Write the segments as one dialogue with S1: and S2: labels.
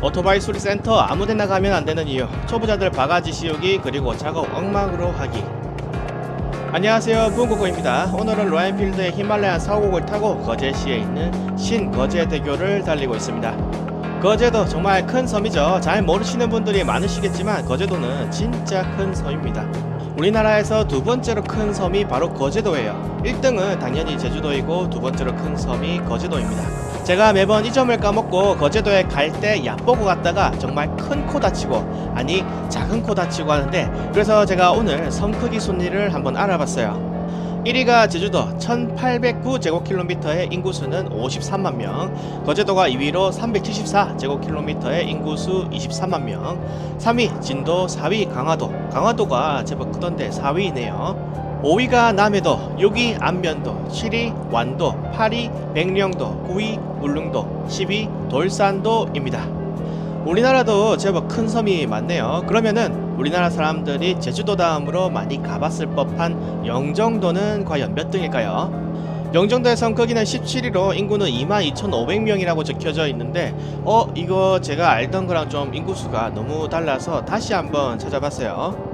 S1: 오토바이 수리센터 아무데나 가면 안 되는 이유 초보자들 바가지 씌우기 그리고 작업 엉망으로 하기. 안녕하세요 부고고입니다. 오늘은 로얄필드의 히말라야 450을 타고 거제시에 있는 신거제대교를 달리고 있습니다. 거제도 정말 큰 섬이죠. 잘 모르시는 분들이 많으시겠지만 거제도는 진짜 큰 섬입니다. 우리나라에서 두 번째로 큰 섬이 바로 거제도예요. 1등은 당연히 제주도이고 두 번째로 큰 섬이 거제도입니다 제가 매번 이 점을 까먹고 거제도에 갈 때 얕보고 갔다가 정말 큰 코 다치고 아니 작은 코 다치고 하는데 그래서 제가 오늘 섬 크기 순위를 한번 알아봤어요 1위가 제주도 1809제곱킬로미터의 인구수는 53만 명, 거제도가 2위로 374제곱킬로미터의 인구수 23만 명, 3위 진도, 4위 강화도, 강화도가 제법 크던데 4위네요. 5위가 남해도, 6위 안면도, 7위 완도, 8위 백령도, 9위 울릉도, 10위 돌산도입니다. 우리나라도 제법 큰 섬이 많네요. 그러면은 우리나라 사람들이 제주도 다음으로 많이 가봤을 법한 영정도는 과연 몇 등일까요? 영정도의 섬 크기는 17위로 인구는 22,500명이라고 적혀져 있는데 어 이거 제가 알던 거랑 좀 인구수가 너무 달라서 다시 한번 찾아봤어요.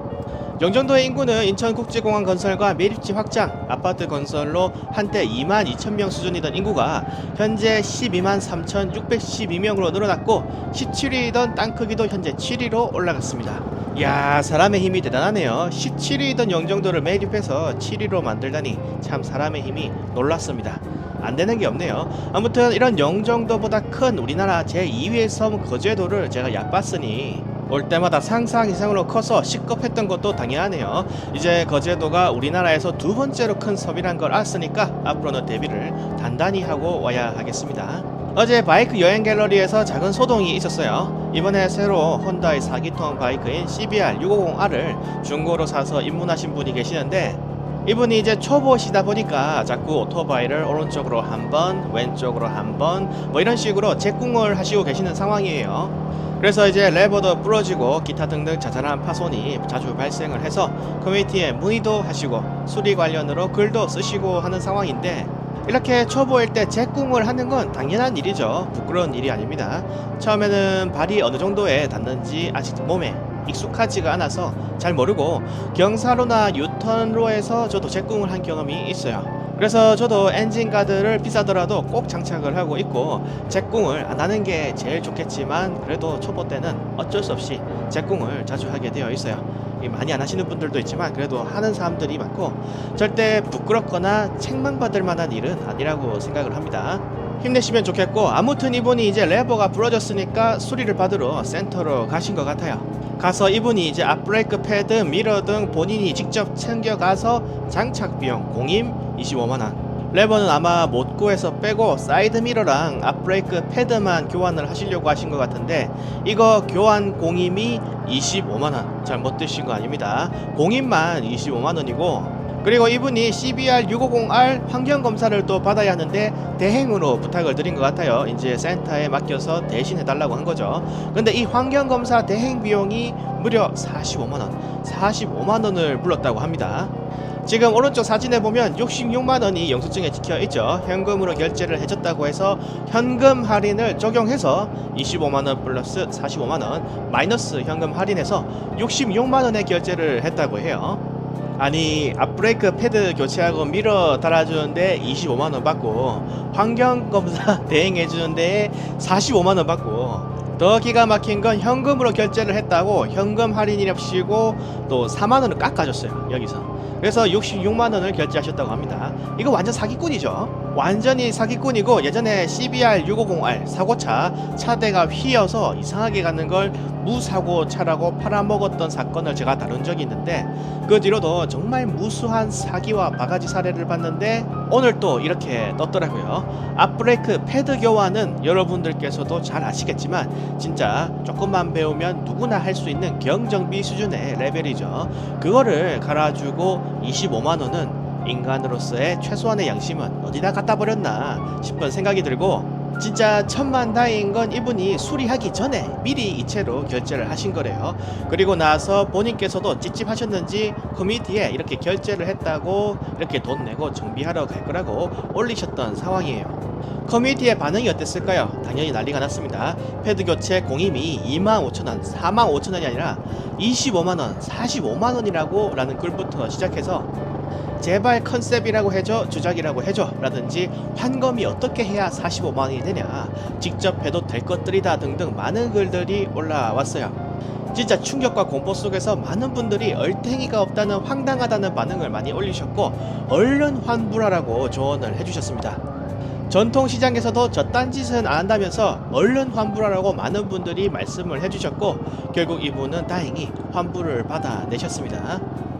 S1: 영종도의 인구는 인천국제공항 건설과 매립지 확장, 아파트 건설로 한때 2만 2천 명 수준이던 인구가 현재 12만 3,612명으로 늘어났고 17위이던 땅 크기도 현재 7위로 올라갔습니다. 이야 사람의 힘이 대단하네요. 17위이던 영종도를 매립해서 7위로 만들다니 참 사람의 힘이 놀랐습니다. 안 되는 게 없네요. 아무튼 이런 영종도보다 큰 우리나라 제2위의 섬 거제도를 제가 얕봤으니 올 때마다 상상 이상으로 커서 시급했던 것도 당연하네요. 이제 거제도가 우리나라에서 두 번째로 큰 섬이란 걸 알았으니까 앞으로는 대비를 단단히 하고 와야 하겠습니다. 어제 바이크 여행 갤러리에서 작은 소동이 있었어요. 이번에 새로 혼다의 4기통 바이크인 CBR 650R을 중고로 사서 입문하신 분이 계시는데 이분이 이제 초보시다 보니까 자꾸 오토바이를 오른쪽으로 한 번, 왼쪽으로 한 번, 뭐 이런 식으로 재궁을 하시고 계시는 상황이에요. 그래서 이제 레버도 부러지고 기타 등등 자잘한 파손이 자주 발생을 해서 커뮤니티에 문의도 하시고 수리 관련으로 글도 쓰시고 하는 상황인데 이렇게 초보일 때 재궁을 하는 건 당연한 일이죠. 부끄러운 일이 아닙니다. 처음에는 발이 어느 정도에 닿는지 아직 몸에 익숙하지가 않아서 잘 모르고 경사로나 유턴로에서 저도 재궁을 한 경험이 있어요. 그래서 저도 엔진 가드를 비싸더라도 꼭 장착을 하고 있고 제궁을 안 하는 게 제일 좋겠지만 그래도 초보 때는 어쩔 수 없이 제궁을 자주 하게 되어 있어요. 이 많이 안 하시는 분들도 있지만 그래도 하는 사람들이 많고 절대 부끄럽거나 책망받을 만한 일은 아니라고 생각을 합니다. 힘내시면 좋겠고 아무튼 이분이 이제 레버가 부러졌으니까 수리를 받으러 센터로 가신 것 같아요. 가서 이분이 이제 앞브레이크 패드, 미러 등 본인이 직접 챙겨가서 장착 비용 공임 25만 원. 레버는 아마 못 구해서 빼고 사이드 미러랑 앞브레이크 패드만 교환을 하시려고 하신 것 같은데 이거 교환 공임이 25만 원. 잘못 드신 거 아닙니다. 공임만 25만 원이고 그리고 이분이 CBR 650R 환경 검사를 또 받아야 하는데 대행으로 부탁을 드린 것 같아요. 이제 센터에 맡겨서 대신 해달라고 한 거죠. 근데 이 환경 검사 대행 비용이 무려 45만 원, 45만 원을 불렀다고 합니다. 지금 오른쪽 사진에 보면 66만 원이 영수증에 찍혀 있죠. 현금으로 결제를 해줬다고 해서 현금 할인을 적용해서 25만 원 플러스 45만 원 마이너스 현금 할인해서 66만 원의 결제를 했다고 해요. 아니 앞브레이크 패드 교체하고 미러 달아주는데 25만원 받고 환경검사 대행해주는데 45만원 받고 더 기가 막힌 건 현금으로 결제를 했다고 현금 할인이랍시고 또 4만원을 깎아줬어요 여기서 그래서 66만 원을 결제하셨다고 합니다. 이거 완전 사기꾼이죠. 완전히 사기꾼이고 예전에 CBR 650R 사고차 차대가 휘어서 이상하게 가는 걸 무사고차라고 팔아먹었던 사건을 제가 다룬 적이 있는데 그 뒤로도 정말 무수한 사기와 바가지 사례를 봤는데 오늘 또 이렇게 떴더라고요. 앞브레이크 패드 교환은 여러분들께서도 잘 아시겠지만 진짜 조금만 배우면 누구나 할 수 있는 경정비 수준의 레벨이죠. 그거를 갈아주고 25만 원은 인간으로서의 최소한의 양심은 어디다 갖다 버렸나 싶은 생각이 들고 진짜 천만 다행인 건 이분이 수리하기 전에 미리 이체로 결제를 하신 거래요. 그리고 나서 본인께서도 찝찝하셨는지 커뮤니티에 이렇게 결제를 했다고 이렇게 돈 내고 정비하러 갈 거라고 올리셨던 상황이에요. 커뮤니티의 반응이 어땠을까요? 당연히 난리가 났습니다. 패드 교체 공임이 25,000원, 45,000원이 아니라 25만원, 45만원이라고 라는 글부터 시작해서 제발 컨셉이라고 해줘 주작이라고 해줘 라든지 환검이 어떻게 해야 45만원이 되냐 직접 해도 될 것들이다 등등 많은 글들이 올라왔어요. 진짜 충격과 공포 속에서 많은 분들이 얼탱이가 없다는 황당하다는 반응을 많이 올리셨고 얼른 환불하라고 조언을 해주셨습니다. 전통시장에서도 저딴 짓은 안 한다면서 얼른 환불하라고 많은 분들이 말씀을 해주셨고 결국 이분은 다행히 환불을 받아내셨습니다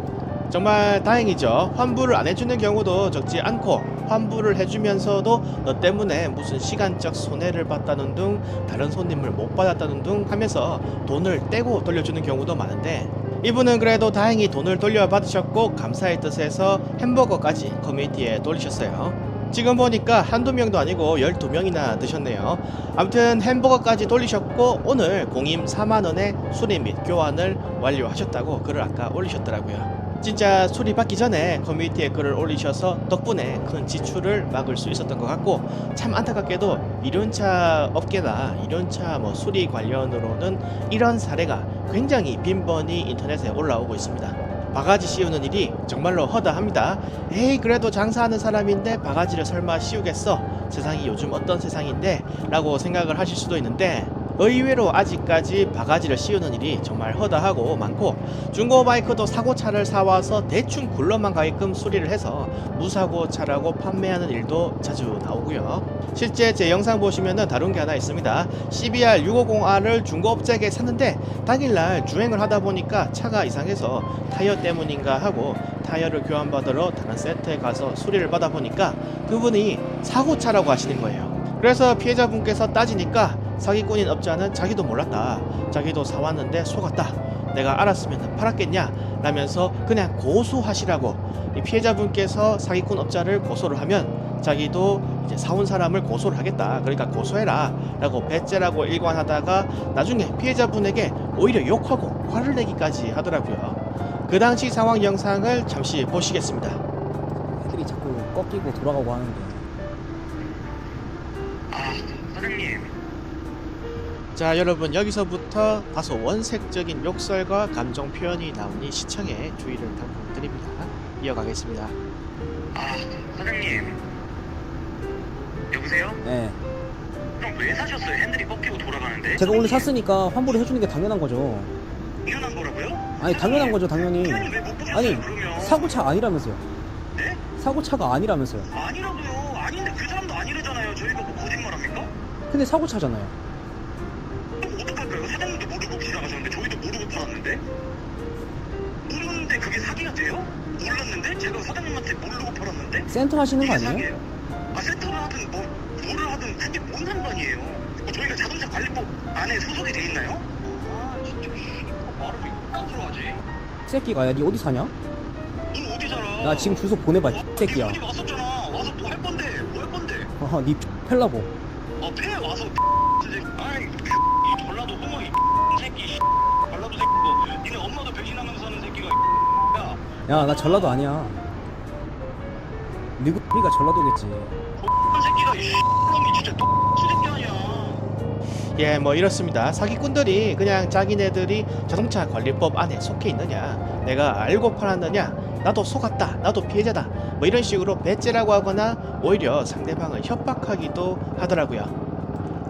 S1: 정말 다행이죠. 환불을 안 해주는 경우도 적지 않고 환불을 해주면서도 너 때문에 무슨 시간적 손해를 봤다는 등 다른 손님을 못 받았다는 등 하면서 돈을 떼고 돌려주는 경우도 많은데 이분은 그래도 다행히 돈을 돌려받으셨고 감사의 뜻에서 햄버거까지 커뮤니티에 돌리셨어요. 지금 보니까 한두 명도 아니고 12명이나 드셨네요. 아무튼 햄버거까지 돌리셨고 오늘 공임 4만원의 수리 및 교환을 완료하셨다고 글을 아까 올리셨더라고요. 진짜 수리 받기 전에 커뮤니티에 글을 올리셔서 덕분에 큰 지출을 막을 수 있었던 것 같고 참 안타깝게도 이륜차 업계나 이륜차 뭐 수리 관련으로는 이런 사례가 굉장히 빈번히 인터넷에 올라오고 있습니다. 바가지 씌우는 일이 정말로 허다합니다. 에이 그래도 장사하는 사람인데 바가지를 설마 씌우겠어? 세상이 요즘 어떤 세상인데? 라고 생각을 하실 수도 있는데 의외로 아직까지 바가지를 씌우는 일이 정말 허다하고 많고 중고 바이크도 사고차를 사와서 대충 굴러만 가게끔 수리를 해서 무사고 차라고 판매하는 일도 자주 나오고요. 실제 제 영상 보시면은 다룬 게 하나 있습니다. CBR 650R을 중고업체에 샀는데 당일날 주행을 하다 보니까 차가 이상해서 타이어 때문인가 하고 타이어를 교환받으러 다른 세트에 가서 수리를 받아 보니까 그분이 사고차라고 하시는 거예요. 그래서 피해자분께서 따지니까 사기꾼인 업자는 자기도 몰랐다. 자기도 사왔는데 속았다. 내가 알았으면 팔았겠냐? 라면서 그냥 고소하시라고 이 피해자분께서 사기꾼 업자를 고소를 하면 자기도 이제 사온 사람을 고소를 하겠다. 그러니까 고소해라. 라고 배째라고 일관하다가 나중에 피해자분에게 오히려 욕하고 화를 내기까지 하더라고요. 그 당시 상황 영상을 잠시 보시겠습니다.
S2: 애들이 자꾸 꺾이고 돌아가고 하는데
S1: 자 여러분 여기서부터 다소 원색적인 욕설과 감정 표현이 나오니 시청에 주의를 부탁드립니다. 이어가겠습니다.
S3: 아, 사장님. 여보세요?
S2: 예
S3: 그럼 왜 사셨어요? 핸들이 꺾이고 돌아가는데?
S2: 제가 원래 샀으니까 환불을 해주는 게 당연한 거죠
S3: 당연한 거라고요?
S2: 아니 당연한 거죠 당연히
S3: 그럼 왜못 보셨어요?
S2: 아니
S3: 그러면?
S2: 사고차 아니라면서요
S3: 네?
S2: 사고차가 아니라면서요
S3: 아니라고요. 아닌데 그 사람도 아니래잖아요. 저희가 뭐 거짓말합니까?
S2: 근데 사고차잖아요 센터 하시는 거 아니에요?
S3: 사기예요. 아 센터를 하든 뭐 뭐를 하든 그게 뭔 상관이에요? 뭐 저희가 자동차 관리법 안에 소속이 돼 있나요? 아 진짜 씨, 말을 왜 하지?
S2: 새끼가 야니 어디 사냐?
S3: 넌 어디 살아?
S2: 나 지금 주소 보내봐 이 새끼야
S3: 어디 왔었잖아. 와서 뭐 할 건데? 뭐 할 건데?
S2: 어허 니 펠라고
S3: 어, 폐에 와서 새끼. 아이 그, 이 전라도 홍어 이 새끼 씨. 전라도 새끼고 니네 엄마도 배신하면서 사는 새끼가
S2: 야야 나 전라도 아니야 미국 가 전라도겠지
S3: 한 새끼가 이 놈이 진짜 수새끼 아니야.
S1: 예, 뭐 이렇습니다. 사기꾼들이 그냥 자기네들이 자동차 관리법 안에 속해 있느냐, 내가 알고 팔았느냐, 나도 속았다, 나도 피해자다, 뭐 이런 식으로 배째라고 하거나 오히려 상대방을 협박하기도 하더라고요.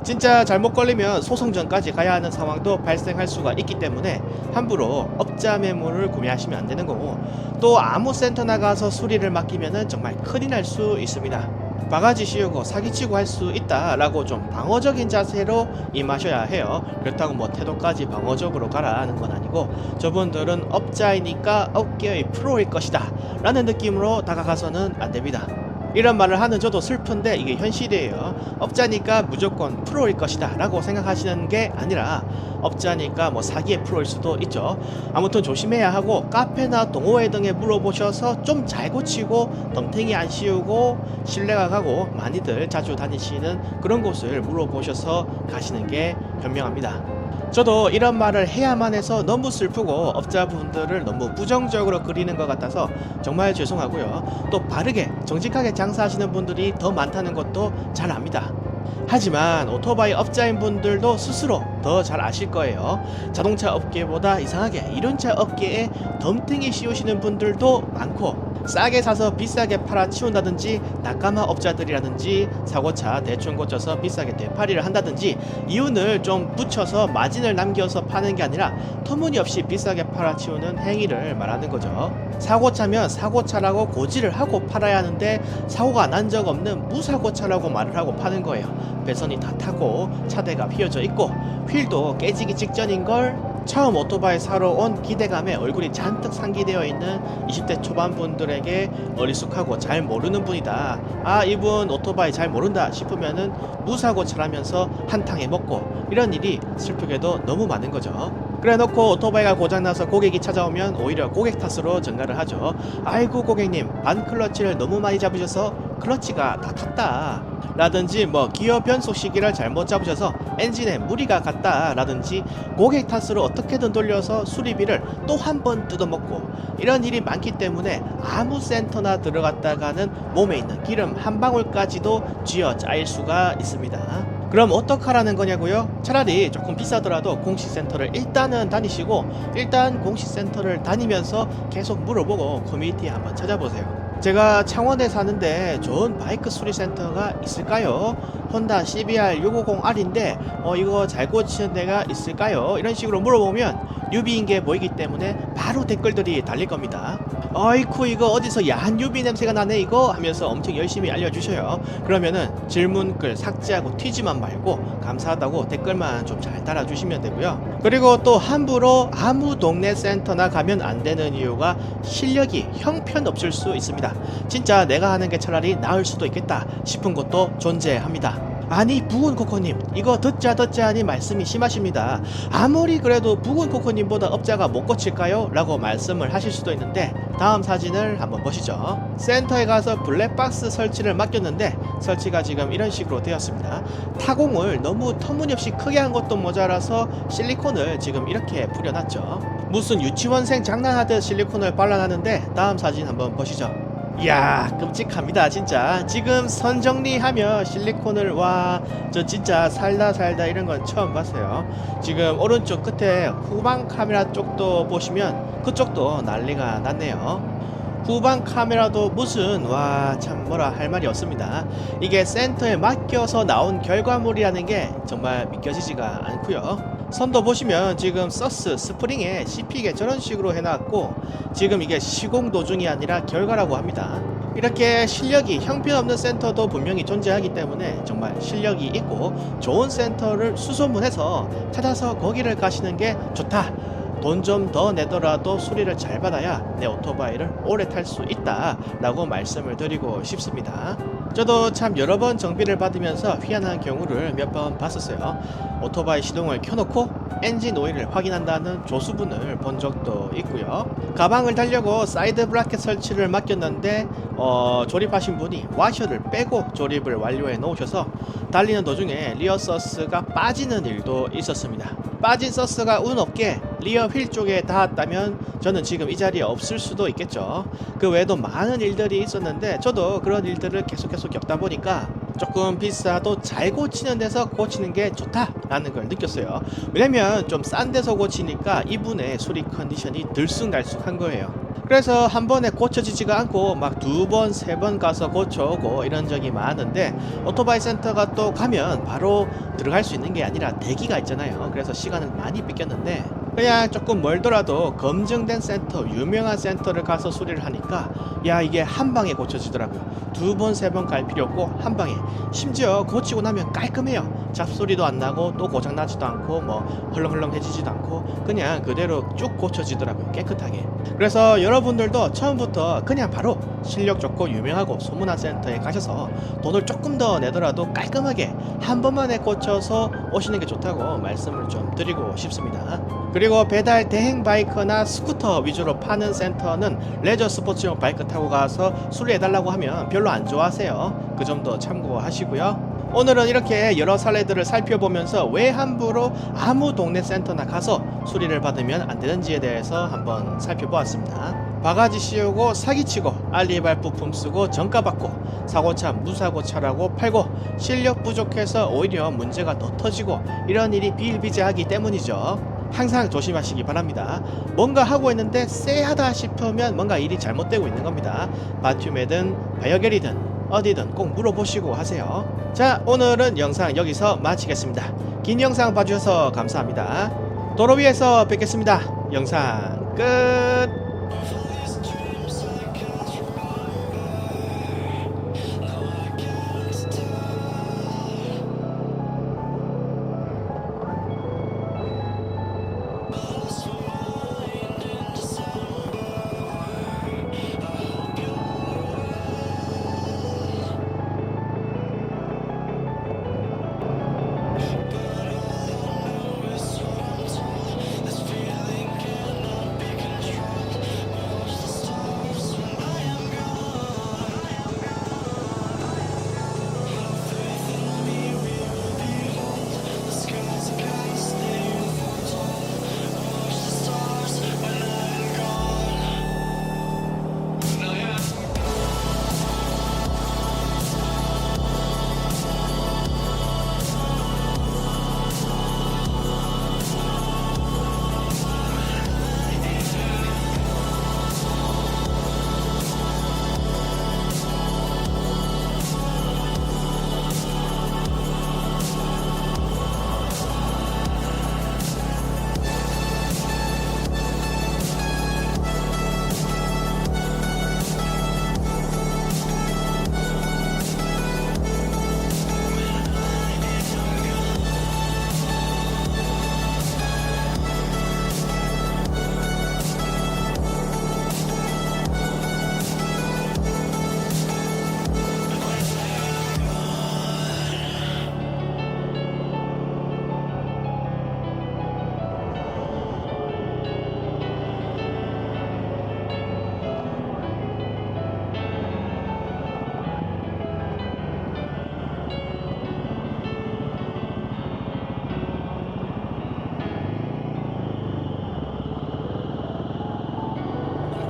S1: 진짜 잘못 걸리면 소송전까지 가야 하는 상황도 발생할 수가 있기 때문에 함부로 업자 매물을 구매하시면 안 되는 거고 또 아무 센터 나 가서 수리를 맡기면은 정말 큰일 날 수 있습니다. 바가지 씌우고 사기치고 할 수 있다라고 좀 방어적인 자세로 임하셔야 해요. 그렇다고 뭐 태도까지 방어적으로 가라 하는 건 아니고 저분들은 업자이니까 업계의 프로일 것이다 라는 느낌으로 다가가서는 안 됩니다. 이런 말을 하는 저도 슬픈데 이게 현실이에요. 업자니까 무조건 프로일 것이다 라고 생각하시는 게 아니라 업자니까 뭐 사기의 프로일 수도 있죠. 아무튼 조심해야 하고 카페나 동호회 등에 물어보셔서 좀 잘 고치고 덤탱이 안 씌우고 신뢰가 가고 많이들 자주 다니시는 그런 곳을 물어보셔서 가시는 게 현명합니다. 저도 이런 말을 해야만 해서 너무 슬프고 업자분들을 너무 부정적으로 그리는 것 같아서 정말 죄송하고요. 또 바르게 정직하게 장사하시는 분들이 더 많다는 것도 잘 압니다. 하지만 오토바이 업자인 분들도 스스로 더 잘 아실 거예요. 자동차 업계보다 이상하게 이륜차 업계에 덤탱이 씌우시는 분들도 많고 싸게 사서 비싸게 팔아 치운다든지 낙가마 업자들이라든지 사고차 대충 고쳐서 비싸게 되팔이를 한다든지 이윤을 좀 붙여서 마진을 남겨서 파는 게 아니라 터무니없이 비싸게 팔아 치우는 행위를 말하는 거죠. 사고차면 사고차라고 고지를 하고 팔아야 하는데 사고가 난 적 없는 무사고차라고 말을 하고 파는 거예요. 배선이 다 타고 차대가 휘어져 있고 휠도 깨지기 직전인 걸 처음 오토바이 사러 온 기대감에 얼굴이 잔뜩 상기되어 있는 20대 초반 분들에게 어리숙하고 잘 모르는 분이다. 아 이분 오토바이 잘 모른다 싶으면은 무사고 차라면서 한탕에 먹고 이런 일이 슬프게도 너무 많은 거죠. 그래 놓고 오토바이가 고장나서 고객이 찾아오면 오히려 고객 탓으로 전가를 하죠. 아이고 고객님 반 클러치를 너무 많이 잡으셔서 클러치가 다 탔다. 라든지 뭐 기어 변속 시기를 잘못 잡으셔서 엔진에 무리가 갔다 라든지 고객 탓으로 어떻게든 돌려서 수리비를 또 한 번 뜯어먹고 이런 일이 많기 때문에 아무 센터나 들어갔다가는 몸에 있는 기름 한 방울까지도 쥐어 짜일 수가 있습니다. 그럼 어떡하라는 거냐고요? 차라리 조금 비싸더라도 공식센터를 일단은 다니시고 일단 공식센터를 다니면서 계속 물어보고 커뮤니티에 한번 찾아보세요. 제가 창원에 사는데 좋은 바이크 수리 센터가 있을까요? 혼다 CBR 650R인데 어 이거 잘 고치는 데가 있을까요? 이런 식으로 물어보면 뉴비인 게 보이기 때문에 바로 댓글들이 달릴 겁니다. 어이쿠 이거 어디서 야한 뉴비 냄새가 나네 이거 하면서 엄청 열심히 알려주셔요. 그러면은 질문글 삭제하고 튀지만 말고 감사하다고 댓글만 좀 잘 달아주시면 되고요. 그리고 또 함부로 아무 동네 센터나 가면 안 되는 이유가 실력이 형편없을 수 있습니다. 진짜 내가 하는 게 차라리 나을 수도 있겠다 싶은 것도 존재합니다. 아니 부은 코코님 이거 듣자 듣자 하니 말씀이 심하십니다. 아무리 그래도 부은 코코님보다 업자가 못 고칠까요? 라고 말씀을 하실 수도 있는데 다음 사진을 한번 보시죠. 센터에 가서 블랙박스 설치를 맡겼는데 설치가 지금 이런 식으로 되었습니다. 타공을 너무 터무니없이 크게 한 것도 모자라서 실리콘을 지금 이렇게 뿌려놨죠. 무슨 유치원생 장난하듯 실리콘을 발라놨는데 다음 사진 한번 보시죠 이야 끔찍합니다 진짜. 지금 선 정리하며 실리콘을 와 저 진짜 살다 살다 이런 건 처음 봤어요. 지금 오른쪽 끝에 후방 카메라 쪽도 보시면 그쪽도 난리가 났네요. 후방 카메라도 무슨 와 참 뭐라 할 말이 없습니다. 이게 센터에 맡겨서 나온 결과물이라는 게 정말 믿겨지지가 않고요 선도 보시면 지금 서스 스프링에 씹히게 저런 식으로 해놨고 지금 이게 시공 도중이 아니라 결과라고 합니다. 이렇게 실력이 형편없는 센터도 분명히 존재하기 때문에 정말 실력이 있고 좋은 센터를 수소문해서 찾아서 거기를 가시는 게 좋다. 돈 좀 더 내더라도 수리를 잘 받아야 내 오토바이를 오래 탈 수 있다 라고 말씀을 드리고 싶습니다. 저도 참 여러 번 정비를 받으면서 희한한 경우를 몇 번 봤었어요. 오토바이 시동을 켜놓고 엔진 오일을 확인한다는 조수분을 본 적도 있고요. 가방을 달려고 사이드 브라켓 설치를 맡겼는데 어, 조립하신 분이 와셔를 빼고 조립을 완료해 놓으셔서 달리는 도중에 리어 서스가 빠지는 일도 있었습니다. 빠진 서스가 운 없게 리어 휠 쪽에 닿았다면 저는 지금 이 자리에 없을 수도 있겠죠. 그 외에도 많은 일들이 있었는데 저도 그런 일들을 계속 계속 겪다 보니까 조금 비싸도 잘 고치는 데서 고치는 게 좋다라는 걸 느꼈어요. 왜냐면 좀 싼 데서 고치니까 이분의 수리 컨디션이 들쑥날쑥한 거예요. 그래서 한 번에 고쳐지지가 않고 막 두 번, 세 번 가서 고쳐오고 이런 적이 많은데 오토바이 센터가 또 가면 바로 들어갈 수 있는 게 아니라 대기가 있잖아요. 그래서 시간을 많이 뺏겼는데 그냥 조금 멀더라도 검증된 센터, 유명한 센터를 가서 수리를 하니까 야 이게 한 방에 고쳐지더라고요. 두 번, 세 번 갈 필요 없고 한 방에. 심지어 고치고 나면 깔끔해요. 잡소리도 안 나고 또 고장 나지도 않고 뭐 헐렁헐렁해지지도 않고 그냥 그대로 쭉 고쳐지더라고요. 깨끗하게. 그래서 여러분들도 처음부터 그냥 바로 실력 좋고 유명하고 소문난 센터에 가셔서 돈을 조금 더 내더라도 깔끔하게 한 번만에 고쳐서 오시는 게 좋다고 말씀을 좀 드리고 싶습니다. 그리고 배달 대행 바이크나 스쿠터 위주로 파는 센터는 레저 스포츠용 바이크 타고 가서 수리해달라고 하면 별로 안 좋아하세요. 그 점도 참고하시고요. 오늘은 이렇게 여러 사례들을 살펴보면서 왜 함부로 아무 동네 센터나 가서 수리를 받으면 안 되는지에 대해서 한번 살펴보았습니다. 바가지 씌우고 사기치고 알리발 부품 쓰고 정가 받고 사고차 무사고차라고 팔고 실력 부족해서 오히려 문제가 더 터지고 이런 일이 비일비재하기 때문이죠. 항상 조심하시기 바랍니다. 뭔가 하고 있는데 쎄하다 싶으면 뭔가 일이 잘못되고 있는 겁니다. 바흄이든 바이어겔이든 어디든 꼭 물어보시고 하세요. 자, 오늘은 영상 여기서 마치겠습니다. 긴 영상 봐주셔서 감사합니다. 도로 위에서 뵙겠습니다. 영상 끝.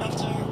S1: after